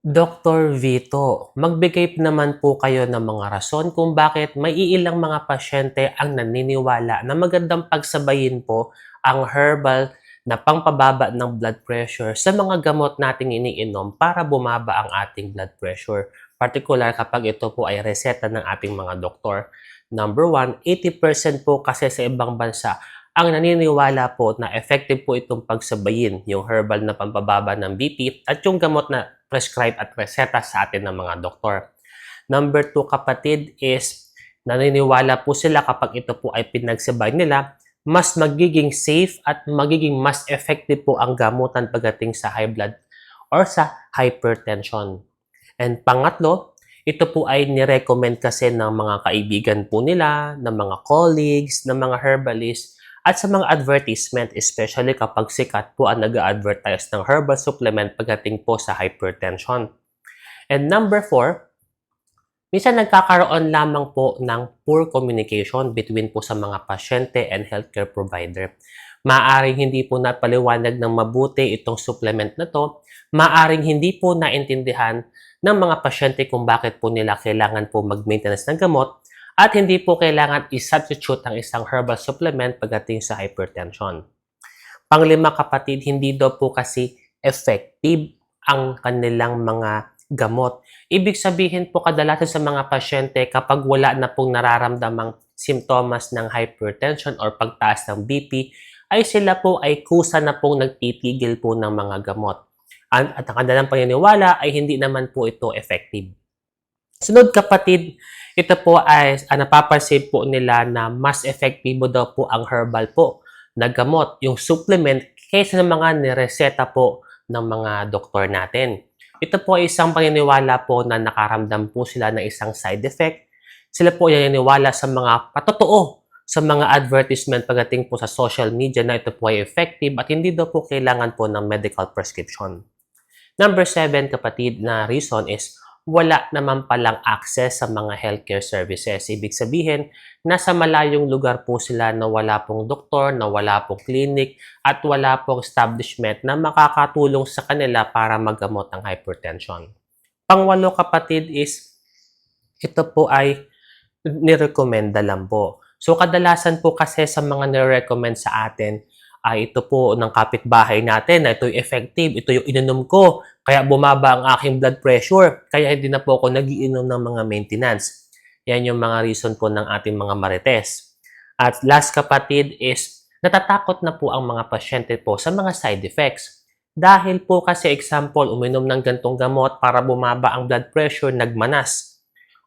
Dr. Vito, magbigay naman po kayo ng mga rason kung bakit may iilang mga pasyente ang naniniwala na magandang pagsabayin po ang herbal na pangpababa ng blood pressure sa mga gamot nating iniinom para bumaba ang ating blood pressure. Particular kapag ito po ay reseta ng ating mga doktor. Number one, 80% po kasi sa ibang bansa ang naniniwala po na effective po itong pagsabayin yung herbal na pampababa ng BP at yung gamot na prescribe at reseta sa atin ng mga doktor. Number two, kapatid, is naniniwala po sila kapag ito po ay pinagsabay nila, mas magiging safe at magiging mas effective po ang gamutan pagdating sa high blood or sa hypertension. And pangatlo, ito po ay nirecommend kasi ng mga kaibigan po nila, ng mga colleagues, ng mga herbalists, at sa mga advertisement, especially kapag sikat po ang nag-advertise ng herbal supplement pagdating po sa hypertension. And number four, minsan nagkakaroon lamang po ng poor communication between po sa mga pasyente and healthcare provider. Maaring hindi po napaliwanag ng mabuti itong supplement na to. Maaring hindi po naintindihan ng mga pasyente kung bakit po nila kailangan po mag-maintenance ng gamot at hindi po kailangan i-substitute ang isang herbal supplement pagdating sa hypertension. Panglima kapatid, hindi daw po kasi effective ang kanilang mga gamot. Ibig sabihin po kadalasan sa mga pasyente kapag wala na pong nararamdamang simptomas ng hypertension or pagtaas ng BP, ay sila po ay kusa na pong nagtitigil po ng mga gamot. At ang kanilang paniniwala ay hindi naman po ito effective. Sunod kapatid, ito po ay uh, napapansin po nila na mas efektibo daw po ang herbal po na gamot, yung supplement, kaysa sa mga nireseta po ng mga doktor natin. Ito po ay isang paniniwala po na nakaramdam po sila ng isang side effect. Sila po ay naniniwala sa mga patotoo sa mga advertisement pagdating po sa social media na ito po ay effective at hindi daw po kailangan po ng medical prescription. Number seven, kapatid, na reason is wala naman palang access sa mga healthcare services. Ibig sabihin, nasa malayong lugar po sila na wala pong doktor, na wala pong clinic, at wala pong establishment na makakatulong sa kanila para magamot ang hypertension. Pangwalo kapatid is, ito po ay nirekomenda lang po. So kadalasan po kasi sa mga nire-recommend sa atin, ay ito po ng kapitbahay natin na ito yung effective, ito yung ininom ko, kaya bumaba ang aking blood pressure, kaya hindi na po ako nagiinom ng mga maintenance. Yan yung mga reason po ng ating mga marites. At last kapatid is, natatakot na po ang mga pasyente po sa mga side effects. Dahil po kasi example, uminom ng gantong gamot para bumaba ang blood pressure, nagmanas.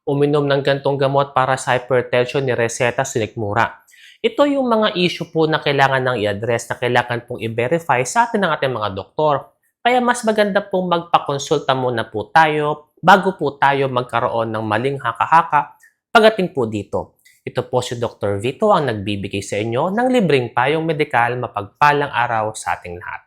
Uminom ng gantong gamot para sa hypertension, ni reseta, sinikmura ito yung mga issue po na kailangan nang i-address, na kailangan pong i-verify sa atin ng ating mga doktor. Kaya mas maganda pong magpakonsulta muna po tayo bago po tayo magkaroon ng maling haka-haka pagating po dito. Ito po si Dr. Vito ang nagbibigay sa inyo ng libreng payong medikal mapagpalang araw sa ating lahat.